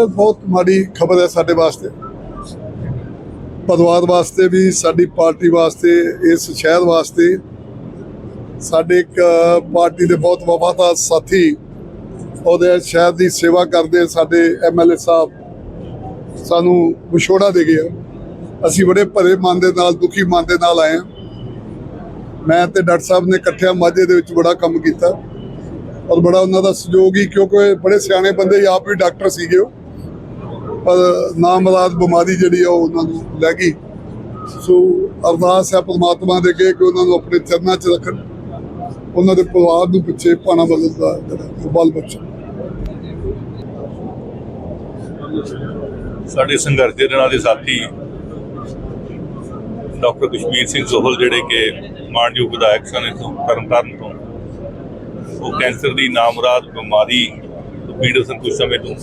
Sir, ਬਹੁਤ ਮਾੜੀ ਖਬਰ ਹੈ ਸਾਡੇ ਵਾਸਤੇ। ਪਦਵਾਰ ਵਾਸਤੇ ਵੀ, ਸਾਡੀ ਪਾਰਟੀ ਵਾਸਤੇ, ਇਸ ਸ਼ਹਿਰ ਵਾਸਤੇ। ਸਾਡੇ ਇੱਕ ਪਾਰਟੀ ਦੇ ਬਹੁਤ ਵਫਾਦਾਰ ਸਾਥੀ ਉਹਦੇ ਸ਼ਹਿਰ ਦੀ ਸੇਵਾ ਕਰਦੇ ਸਾਡੇ ਐਮਐਲਏ ਸਾਹਿਬ। ਸਾਨੂੰ ਵਿਛੋੜਾ ਦੇ ਗਏ ਅਸੀਂ ਬੜੇ ਭਰੇ ਮਨ ਦੇ ਨਾਲ, ਦੁਖੀ ਮਨ ਦੇ ਨਾਲ ਆਏ ਹਾਂ ਮੈਂ ਤੇ ਡਾਕਟਰ ਸਾਹਿਬ ਨੇ ਇਕੱਠਿਆਂ ਮਾਝੇ ਦੇ ਵਿੱਚ ਬੜਾ ਕੰਮ ਕੀਤਾ। ਔਰ ਬੜਾ ਉਹਨਾਂ ਦਾ ਸਹਿਯੋਗ ਹੀ, ਕਿਉਂਕਿ ਬੜੇ ਸਿਆਣੇ ਬੰਦੇ ਆਪ ਵੀ ਡਾਕਟਰ ਸੀਗੇ ਉਹ। ਪਰ ਨਾਮਰਾਦ ਬਿਮਾਰੀ ਜਿਹੜੀ ਆ ਉਹਨਾਂ ਨੂੰ ਲੈ ਗਈ। ਸੋ ਅਰਦਾਸ ਹੈ ਪਰਮਾਤਮਾ ਦੇ ਅੱਗੇ ਕਿ ਉਹਨਾਂ ਨੂੰ ਆਪਣੇ ਚਰਨਾਂ 'ਚ ਰੱਖਣ। ਉਹਨਾਂ ਦੇ ਪਰਿਵਾਰ ਨੂੰ ਪਿੱਛੇ ਪਾਣਾ ਬਦਲ ਦਾ ਜਿਹੜਾ ਬਲ ਬਖਸ਼ਣ ਸਾਡੇ ਸੰਘਰਸ਼ ਦੇ ਨਾਲ ਦੇ ਸਾਥੀ ਡਾਕਟਰ ਕਸ਼ਮੀਰ ਸਿੰਘ ਸੋਹਲ ਜਿਹੜੇ ਕਿ ਮਾਨਯੋਗ ਵਿਧਾਇਕ ਸਨ ਇੱਥੋਂ ਤਰਨਤਾਰਨ ਤੋਂ, ਉਹ ਕੈਂਸਰ ਦੀ ਨਾਮੁਰਾਦ ਬਿਮਾਰੀ ਪੀੜਤ ਸਨ ਕੁਝ ਸਮੇਂ ਤੋਂ।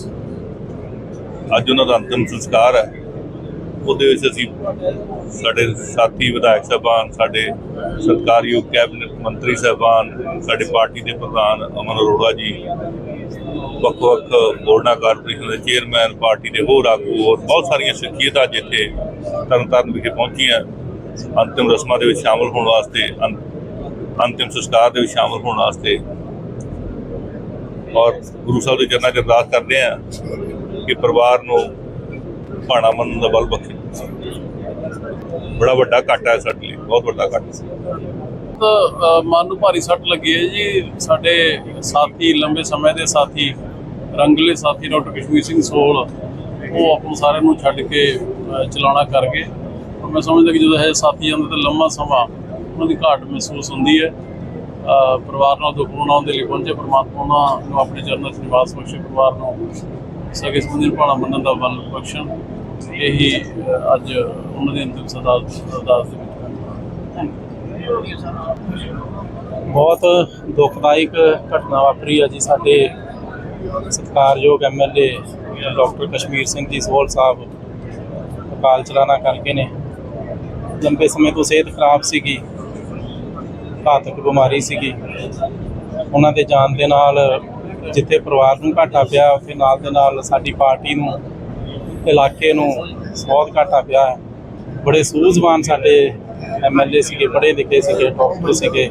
ਅੱਜ ਉਹਨਾਂ ਦਾ ਅੰਤਿਮ ਸੰਸਕਾਰ ਹੈ। ਉਹਦੇ ਵਿੱਚ ਅਸੀਂ ਸਾਡੇ ਸਾਥੀ ਵਿਧਾਇਕ ਸਾਹਿਬਾਨ, ਸਾਡੇ ਸਰਕਾਰੀ ਕੈਬਨਿਟ ਮੰਤਰੀ ਸਾਹਿਬਾਨ, ਸਾਡੇ ਪਾਰਟੀ ਦੇ ਪ੍ਰਧਾਨ ਅਮਨ ਅਰੋੜਾ ਜੀ, ਵੱਖ-ਵੱਖ ਬੋਰਡਾਂ ਕਾਰਪੋਰੇਸ਼ਨ ਦੇ ਚੇਅਰਮੈਨ, ਪਾਰਟੀ ਦੇ ਹੋਰ ਆਗੂ, ਹੋਰ ਬਹੁਤ ਸਾਰੀਆਂ ਸ਼ਖਸੀਅਤਾਂ ਜਿੱਥੇ ਤਰਨਤਾਰਨ ਵਿਖੇ ਪਹੁੰਚੀਆਂ। ਅੰਤਿਮ ਰਸਮਾਂ ਦੇ ਵਿੱਚ ਸ਼ਾਮਲ ਹੋਣ ਵਾਸਤੇ ਅੰਤ- ਅੰਤਿਮ ਸੰਸਕਾਰ ਦੇ ਵਿੱਚ ਸ਼ਾਮਲ ਹੋਣ ਵਾਸਤੇ। ਔਰ ਗੁਰੂ ਸਾਹਿਬ ਦੇ ਚਰਨਾਂ 'ਚ ਅਰਦਾਸ ਕਰਦੇ ਆ ਕਿ ਪਰਿਵਾਰ ਨੂੰ ਭਾਣਾ ਮੰਨਣ ਦਾ ਬਲ ਬਖਸ਼ੇ ਬੜਾ ਵੱਡਾ ਘਾਟਾ ਹੈ ਸਾਡੇ ਲਈ ਬਹੁਤ ਵੱਡਾ ਘਾਟਾ ਸੀ ਮਨ ਨੂੰ ਭਾਰੀ ਸੱਟ ਲੱਗੀ ਹੈ ਜੀ। ਸਾਡੇ ਸਾਥੀ ਲੰਬੇ ਸਮੇਂ ਦੇ ਸਾਥੀ ਰੰਗਲੇ ਸਾਥੀ ਡਾਕਟਰ ਕਸ਼ਮੀਰ ਸਿੰਘ ਸੋਲ ਉਹ ਆਪਾਂ ਸਾਰਿਆਂ ਨੂੰ ਛੱਡ ਕੇ ਅ, ਚਲਾਣਾ ਕਰ ਗਏ। ਮੈਂ ਸਮਝਦਾ ਕਿ ਜਦੋਂ ਇਹ ਸਾਥੀ ਜਾਂਦੇ ਤਾਂ ਲੰਮਾ ਸਮਾਂ ਉਹਨਾਂ ਦੀ ਘਾਟ ਮਹਿਸੂਸ ਹੁੰਦੀ ਹੈ। ਪਰਿਵਾਰ ਨਾਲ ਦੁੱਖ ਮਨਾਉਣ ਦੇ ਲਈ ਪਹੁੰਚੇ ਪ੍ਰਮਾਤਮਾ ਉਹਨਾਂ ਨੂੰ ਆਪਣੇ ਚਰਨਾਂ 'ਚ ਨਿਵਾਸ ਬਖਸ਼ੇ ਪਰਿਵਾਰ ਨੂੰ ਸਗੇ ਸੰਬੰਧੀ ਭਾਣਾ ਮੰਨਣ ਦਾ ਬਲ ਬਖਸ਼ਣ ਇਹੀ ਅੱਜ ਉਹਨਾਂ ਦੇ ਅੰਤਿਮ ਸਦਾ ਅਰਦਾਸ ਦੇ ਵਿੱਚ ਬਹੁਤ ਦੁਖਦਾਇਕ ਘਟਨਾ ਵਾਪਰੀ ਹੈ ਜੀ ਸਾਡੇ ਸਤਿਕਾਰਯੋਗ ਐਮਐਲਏ ਡਾਕਟਰ ਕਸ਼ਮੀਰ ਸਿੰਘ ਜੀ ਸੋਹਲ ਸਾਹਿਬ। ਅਕਾਲ ਚਲਾਣਾ ਕਰਕੇ ਨੇ। ਲੰਬੇ ਸਮੇਂ ਤੋਂ ਸਿਹਤ ਖਰਾਬ ਸੀਗੀ। ਘਾਤਕ ਬਿਮਾਰੀ ਸੀਗੀ। ਉਹਨਾਂ ਦੇ ਜਾਣ ਦੇ ਨਾਲ ਜਿੱਥੇ ਪਰਿਵਾਰ ਨੂੰ ਘਾਟਾ ਪਿਆ, ਉੱਥੇ ਨਾਲ ਦੇ ਨਾਲ ਸਾਡੀ ਪਾਰਟੀ ਨੂੰ, ਇਲਾਕੇ ਨੂੰ ਬਹੁਤ ਘਾਟਾ ਪਿਆ ਹੈ। ਬੜੇ ਸੂਝਵਾਨ ਸਾਡੇ ਐਮਐਲਏ ਸੀਗੇ ਪੜ੍ਹੇ ਲਿਖੇ ਸੀਗੇ, ਡਾਕਟਰ ਸੀਗੇ।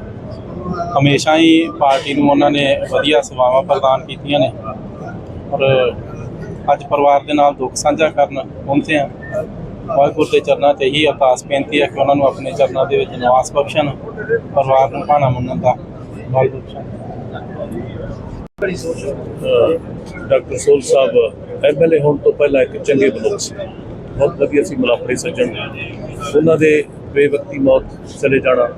ਹਮੇਸ਼ਾ ਹੀ ਪਾਰਟੀ ਨੂੰ ਉਹਨਾਂ ਨੇ ਵਧੀਆ ਸੇਵਾਵਾਂ ਪ੍ਰਦਾਨ ਕੀਤੀਆਂ ਨੇ। ਔਰ ਅੱਜ ਪਰਿਵਾਰ ਦੇ ਨਾਲ ਦੁੱਖ ਸਾਂਝਾ ਕਰਨ ਪਹੁੰਚੇ ਆ ਵਾਹਿਗੁਰੂ ਦੇ ਚਰਨਾਂ 'ਚ ਇਹੀ ਅਰਦਾਸ ਬੇਨਤੀ ਹੈ ਕਿ ਉਹਨਾਂ ਨੂੰ ਆਪਣੇ ਚਰਨਾਂ ਦੇ ਵਿੱਚ ਨਿਵਾਸ ਬਖਸ਼ਣ, ਪਰਿਵਾਰ ਨੂੰ ਭਾਣਾ ਮੰਨਣ ਦਾ। ਵਾਹਿਗੁਰੂ ਡਾਕਟਰ ਸੋਲ ਸਾਹਿਬ ਐਮਐਲਏ ਹੋਣ ਤੋਂ ਪਹਿਲਾਂ ਇੱਕ ਚੰਗੇ ਬਲੋਕ ਸੀ। ਬਹੁਤ ਵਧੀਆ ਸੀ ਮਲਾਪਰੀ ਸੱਜਣ। ਉਹਨਾਂ ਦੇ ਬੇਵਕਤੀ ਮੌਤ ਚਲੇ ਜਾਣਾ,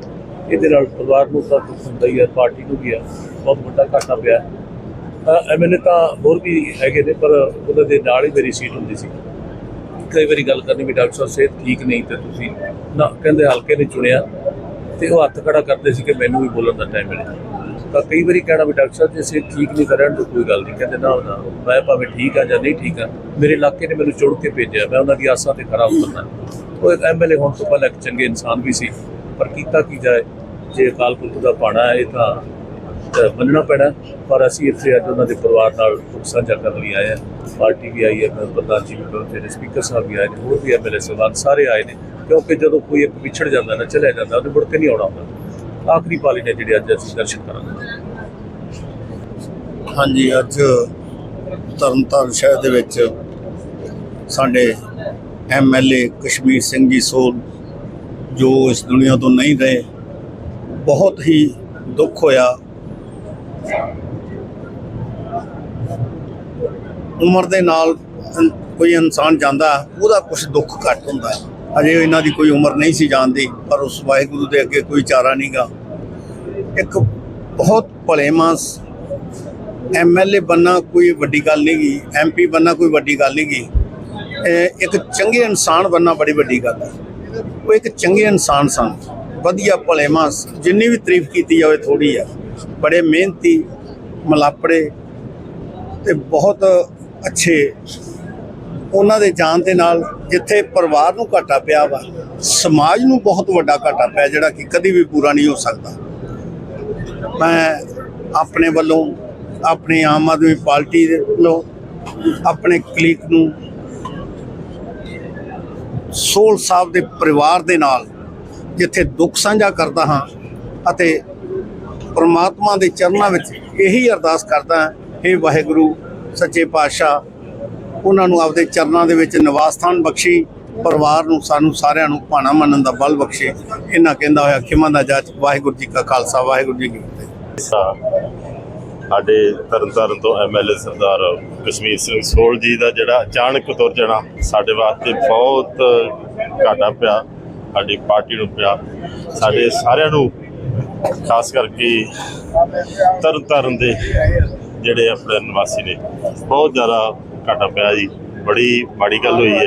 ਇਹਦੇ ਨਾਲ ਪਰਿਵਾਰ ਨੂੰ ਤਾਂ ਦੁੱਖ ਹੁੰਦਾ ਹੀ ਹੈ ਪਾਰਟੀ ਨੂੰ ਵੀ ਹੈ ਬਹੁਤ ਵੱਡਾ ਘਾਟਾ ਪਿਆ। ਐਮਐਲਏ ਤਾਂ ਹੋਰ ਵੀ ਹੈਗੇ ਨੇ, ਪਰ ਉਹਨਾਂ ਦੇ ਨਾਲ ਹੀ ਮੇਰੀ ਸੀਟ ਹੁੰਦੀ ਸੀ। ਕਈ ਵਾਰੀ ਗੱਲ ਕਰਨੀ ਵੀ ਡਾਕਟਰ ਸਾਹਿਬ, ਸਿਹਤ ਠੀਕ ਨਹੀਂ ਤੇ ਤੁਸੀਂ ਨਾ, ਕਹਿੰਦੇ ਹਲਕੇ ਨੇ ਚੁਣਿਆ ਤੇ ਉਹ ਹੱਥ ਖੜਾ ਕਰਦੇ ਸੀ ਕਿ ਮੈਨੂੰ ਵੀ ਬੋਲਣ ਦਾ ਟਾਈਮ ਮਿਲੇ ਤਾਂ ਕਈ ਵਾਰੀ ਕਹਿਣਾ ਵੀ ਡਾਕਟਰ ਸਾਹਿਬ, ਜੇ ਸਿਹਤ ਠੀਕ ਨਹੀਂ ਕਰਨ ਤਾਂ ਕੋਈ ਗੱਲ ਨਹੀਂ, ਕਹਿੰਦੇ ਨਾ ਨਾ, ਮੈਂ ਭਾਵੇਂ ਠੀਕ ਆ ਜਾਂ ਨਹੀਂ ਠੀਕ ਆ, ਮੇਰੇ ਇਲਾਕੇ ਨੇ ਮੈਨੂੰ ਚੁਣ ਕੇ ਭੇਜਿਆ, ਮੈਂ ਉਹਨਾਂ ਦੀ ਆਸਾਂ ਤੇ ਖਰਾ ਉਤਰਨਾ। ਉਹ ਇੱਕ ਐਮਐਲਏ ਹੋਣ ਤੋਂ ਪਹਿਲਾਂ ਇੱਕ ਚੰਗੇ ਇਨਸਾਨ ਵੀ ਸੀ, ਪਰ ਕੀਤਾ ਕੀ ਜਾਏ? ਜੇ ਅਕਾਲ ਪੁਰਖ ਦਾ ਪਾਣਾ ਹੈ, ਇਹ ਤਾਂ ਮੰਨਣਾ ਪੈਣਾ। ਪਰ ਅਸੀਂ ਇੱਥੇ ਅੱਜ ਉਹਨਾਂ ਦੇ ਪਰਿਵਾਰ ਨਾਲ ਦੁੱਖ ਸਾਂਝਾ ਕਰਨ ਲਈ ਆਏ ਹਾਂ। ਪਾਰਟੀ ਵੀ ਆਈ ਹੈ, ਮੈਂ ਪ੍ਰਧਾਨ ਜੀ ਵੀ ਪਹੁੰਚੇ ਸਪੀਕਰ ਸਾਹਿਬ ਵੀ ਆਏ ਨੇ, ਹੋਰ ਵੀ ਐਮਐਲਏ ਸਾਹਿਬਾਨ ਸਾਰੇ ਆਏ ਨੇ। ਕਿਉਂਕਿ ਜਦੋਂ ਕੋਈ ਇੱਕ ਵਿਛੜ ਜਾਂਦਾ ਨਾ, ਚਲਿਆ ਜਾਂਦਾ, ਉਹਨੇ ਮੁੜ ਕੇ ਨਹੀਂ ਆਉਣਾ ਹੁੰਦਾ। ਆਖਰੀ ਪਾਲੀ ਨੇ ਜਿਹੜੇ ਅੱਜ ਅਸੀਂ ਦਰਸ਼ਨ ਕਰਾਂਗੇ। ਹਾਂਜੀ, ਅੱਜ ਤਰਨਤਾਰਨ ਸ਼ਹਿਰ ਦੇ ਵਿੱਚ ਸਾਡੇ ਐਮਐਲਏ ਕਸ਼ਮੀਰ ਸਿੰਘ ਜੀ ਸੋਲ, ਜੋ ਇਸ ਦੁਨੀਆ ਤੋਂ ਨਹੀਂ ਰਹੇ, ਬਹੁਤ ਹੀ ਦੁੱਖ ਹੋਇਆ। ਉਮਰ ਦੇ ਨਾਲ ਕੋਈ ਇਨਸਾਨ ਜਾਂਦਾ, ਉਹਦਾ ਕੁਝ ਦੁੱਖ ਘੱਟ ਹੁੰਦਾ ਹੈ। ਅਜੇ ਇਹਨਾਂ ਦੀ ਕੋਈ ਉਮਰ ਨਹੀਂ ਸੀ ਜਾਣਦੀ ਪਰ ਉਸ ਵਾਹਿਗੁਰੂ ਦੇ ਅੱਗੇ ਕੋਈ ਚਾਰਾ ਨਹੀਂਗਾ ਇੱਕ ਬਹੁਤ ਭਲੇ ਮਾਨਸ ਐਮਐਲਏ ਬੰਨਾ ਕੋਈ ਵੱਡੀ ਗੱਲ ਨਹੀਂ ਗੀ ਐਮਪੀ ਬੰਨਾ ਕੋਈ ਵੱਡੀ ਗੱਲ ਨਹੀਂ ਗੀ। ਇੱਕ ਚੰਗੇ ਇਨਸਾਨ ਬੰਨਾ ਬੜੀ ਵੱਡੀ ਗੱਲ ਹੈ ਉਹ ਇੱਕ ਚੰਗੇ ਇਨਸਾਨ ਸਨ, ਵਧੀਆ ਭਲੇ ਮਾਸ ਜਿੰਨੀ ਵੀ ਤਾਰੀਫ ਕੀਤੀ ਜਾਵੇ ਥੋੜੀ ਆ। ਬੜੇ ਮਿਹਨਤੀ, ਮਲਾਪੜੇ ਤੇ ਬਹੁਤ ਅੱਛੇ ਉਹਨਾਂ ਦੇ ਜਾਣ ਦੇ ਨਾਲ ਜਿੱਥੇ ਪਰਿਵਾਰ ਨੂੰ ਘਾਟਾ ਪਿਆ ਵਾ, ਸਮਾਜ ਨੂੰ ਬਹੁਤ ਵੱਡਾ ਘਾਟਾ ਪਿਆ ਜਿਹੜਾ ਕਿ ਕਦੀ ਵੀ ਪੂਰਾ ਨਹੀਂ ਹੋ ਸਕਦਾ। ਮੈਂ ਆਪਣੇ ਵੱਲੋਂ ਆਪਣੀ ਆਮ ਆਦਮੀ ਪਾਰਟੀ ਦੇ ਵੱਲੋਂ ਆਪਣੇ ਕਲੀਕ ਨੂੰ ਸੋਲ ਸਾਹਿਬ ਦੇ ਪਰਿਵਾਰ ਦੇ ਨਾਲ ਜਿੱਥੇ ਦੁੱਖ ਸਾਂਝਾ ਕਰਦਾ ਹਾਂ ਅਤੇ ਪਰਮਾਤਮਾ ਦੇ ਚਰਨਾਂ ਵਿੱਚ ਇਹੀ ਅਰਦਾਸ ਕਰਦਾ ਹਾਂ हे ਵਾਹਿਗੁਰੂ, ਸੱਚੇ ਪਾਤਸ਼ਾਹ ਉਹਨਾਂ ਨੂੰ ਆਪਦੇ ਚਰਨਾਂ ਦੇ ਵਿੱਚ ਨਿਵਾਸ ਸਥਾਨ ਬਖਸ਼ੀ, ਪਰਿਵਾਰ ਨੂੰ ਸਾਨੂੰ ਸਾਰਿਆਂ ਨੂੰ ਭਾਣਾ ਮੰਨਣ ਦਾ ਬਲ ਬਖਸ਼ੇ। ਇਹਨਾਂ ਕਹਿੰਦਾ ਹੋਇਆ, ਖਿਮਾ ਦਾ ਜਾਚ। ਵਾਹਿਗੁਰੂ ਜੀ ਕਾ ਖਾਲਸਾ, ਵਾਹਿਗੁਰੂ ਜੀ ਕੀ ਫਤਿਹ। ਸਾਡੇ ਤਰਨਤਾਰਨ ਤੋਂ ਐਮਐਲਏ ਸਰਦਾਰ ਕਸ਼ਮੀਰ ਸਿੰਘ ਸੋਲ ਜੀ ਦਾ ਜਿਹੜਾ ਅਚਾਨਕ ਤੁਰ ਜਾਣਾ ਸਾਡੇ ਵਾਸਤੇ ਬਹੁਤ ਘਾਟਾ ਪਿਆ, ਸਾਡੀ ਪਾਰਟੀ ਨੂੰ ਪਿਆ। ਸਾਡੇ ਸਾਰਿਆਂ ਨੂੰ, ਖਾਸ ਕਰਕੇ ਤਰਨਤਾਰਨ ਦੇ ਜਿਹੜੇ ਆਪਣੇ ਨਿਵਾਸੀ ਨੇ, ਬਹੁਤ ਜ਼ਿਆਦਾ ਘਾਟਾ ਪਿਆ ਜੀ। ਬੜੀ ਮਾੜੀ ਗੱਲ ਹੋਈ ਹੈ।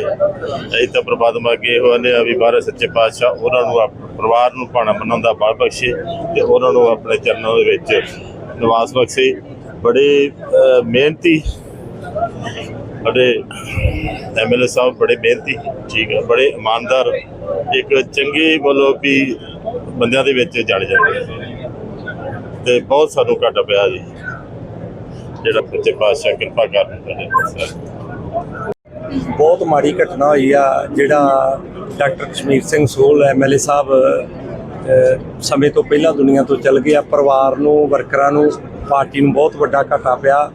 ਅਸੀਂ ਤਾਂ ਪ੍ਰਮਾਤਮਾ ਅੱਗੇ ਹੋਣੇ ਆ ਵੀ ਬਾਰੇ ਸੱਚੇ ਪਾਤਸ਼ਾਹ ਉਹਨਾਂ ਨੂੰ ਆਪ- ਪਰਿਵਾਰ ਨੂੰ ਭਾਣਾ ਬਣਾਉਂਦਾ ਦਾ ਬਲ ਬਖਸ਼ੇ ਤੇ ਉਹਨਾਂ ਨੂੰ ਆਪਣੇ ਚਰਨਾਂ ਦੇ ਵਿੱਚ ਨਿਵਾਸ ਬਖਸ਼ੇ। ਬੜੇ ਮਿਹਨਤੀ ਸਾਡੇ ਐਮਐਲਏ ਸਾਹਿਬ ਬੜੇ ਮਿਹਨਤੀ ਠੀਕ ਹੈ ਬੜੇ ਇਮਾਨਦਾਰ, ਇੱਕ ਚੰਗੇ ਵੱਲੋਂ ਵੀ ਬੰਦਿਆਂ ਦੇ ਵਿੱਚ ਜਾਣੇ ਜਾਂਦੇ ਆ। ਤੇ ਬਹੁਤ ਸਾਨੂੰ ਘਾਟਾ ਪਿਆ ਜੀ। ਜਿਹੜਾ ਸੱਚੇ ਪਾਤਸ਼ਾਹ ਕਿਰਪਾ ਕਰਨ ਸਾਡੇ ਬਹੁਤ ਮਾੜੀ ਘਟਨਾ ਹੋਈ ਆ, ਜਿਹੜਾ ਡਾਕਟਰ ਕਸ਼ਮੀਰ ਸਿੰਘ ਸੋਲ ਐਮਐਲਏ ਸਾਹਿਬ ਸਮੇਂ ਤੋਂ ਪਹਿਲਾਂ ਦੁਨੀਆ ਤੋਂ ਚਲ ਗਏ ਆ ਪਰਿਵਾਰ ਨੂੰ, ਵਰਕਰਾਂ ਨੂੰ, ਪਾਰਟੀ ਨੂੰ ਬਹੁਤ ਵੱਡਾ ਘਾਟਾ ਪਿਆ।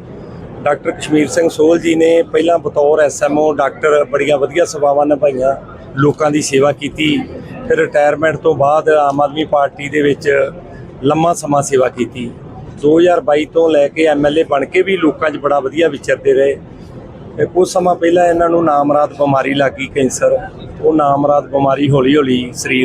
ਡਾਕਟਰ ਕਸ਼ਮੀਰ ਸਿੰਘ ਸੋਲ ਜੀ ਨੇ ਪਹਿਲਾਂ ਬਤੌਰ ਐਸਐਮਓ ਡਾਕਟਰ ਬੜੀਆਂ ਵਧੀਆ ਸੇਵਾਵਾਂ ਨਿਭਾਈਆਂ, ਲੋਕਾਂ ਦੀ ਸੇਵਾ ਕੀਤੀ। ਫਿਰ ਰਿਟਾਇਰਮੈਂਟ ਤੋਂ ਬਾਅਦ ਆਮ ਆਦਮੀ ਪਾਰਟੀ ਦੇ ਵਿੱਚ ਲੰਮਾ ਸਮਾਂ ਸੇਵਾ ਕੀਤੀ। 2022 ਤੋਂ ਲੈ ਕੇ ਐਮਐਲਏ ਬਣ ਕੇ ਵੀ ਲੋਕਾਂ 'ਚ ਬੜਾ ਵਧੀਆ ਵਿਚਰਦੇ ਰਹੇ। ਤੇ ਕੁਝ ਸਮਾਂ ਪਹਿਲਾਂ ਇਹਨਾਂ ਨੂੰ ਨਾਮਰਾਦ ਬਿਮਾਰੀ ਲੱਗੀ ਕੈਂਸਰ। ਉਹ ਨਾਮਰਾਦ ਬਿਮਾਰੀ ਹੌਲੀ ਹੌਲੀ ਸਰੀਰ